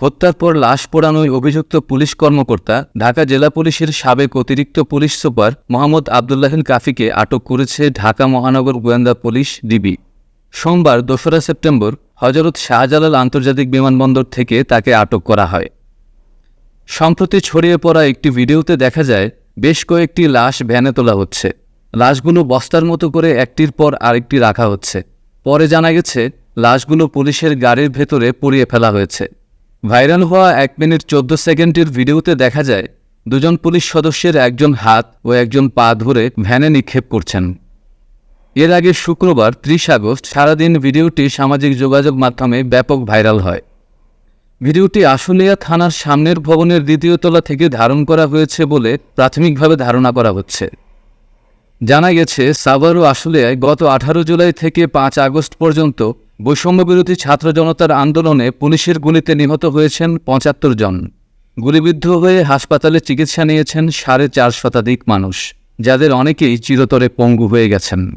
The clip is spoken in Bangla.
হত্যার পর লাশ পোড়ানোয় অভিযুক্ত পুলিশ কর্মকর্তা, ঢাকা জেলা পুলিশের সাবেক অতিরিক্ত পুলিশ সুপার মোহাম্মদ আবদুল্লাহিল কাফিকে আটক করেছে ঢাকা মহানগর গোয়েন্দা পুলিশ ডিবি। সোমবার দোসরা সেপ্টেম্বর হজরত শাহজালাল আন্তর্জাতিক বিমানবন্দর থেকে তাকে আটক করা হয়। সম্প্রতি ছড়িয়ে পড়া একটি ভিডিওতে দেখা যায়, বেশ কয়েকটি লাশ ভ্যানে তোলা হচ্ছে। লাশগুলো বস্তার মতো করে একটির পর আরেকটি রাখা হচ্ছে। পরে জানা গেছে, লাশগুলো পুলিশের গাড়ির ভেতরে পুড়িয়ে ফেলা হয়েছে। ভাইরাল হওয়া এক মিনিট চোদ্দ সেকেন্ডের ভিডিওতে দেখা যায়, দুজন পুলিশ সদস্যের একজন হাত ও একজন পা ধরে ভ্যানে নিক্ষেপ করছেন। এর আগে শুক্রবার, ত্রিশ আগস্ট, সারাদিন ভিডিওটি সামাজিক যোগাযোগ মাধ্যমে ব্যাপক ভাইরাল হয়। ভিডিওটি আশুলিয়া থানার সামনের ভবনের দ্বিতীয় তলা থেকে ধারণ করা হয়েছে বলে প্রাথমিকভাবে ধারণা করা হচ্ছে। জানা গেছে, সাভার ও আশুলিয়ায় গত আঠারো জুলাই থেকে পাঁচ আগস্ট পর্যন্ত বৈষম্যবিরোধী ছাত্র জনতার আন্দোলনে পুলিশের গুলিতে নিহত হয়েছেন পঁচাত্তর জন। গুলিবিদ্ধ হয়ে হাসপাতালে চিকিৎসা নিয়েছেন সাড়ে চার শতাধিক মানুষ, যাদের অনেকেই চিরতরে পঙ্গু হয়ে গেছেন।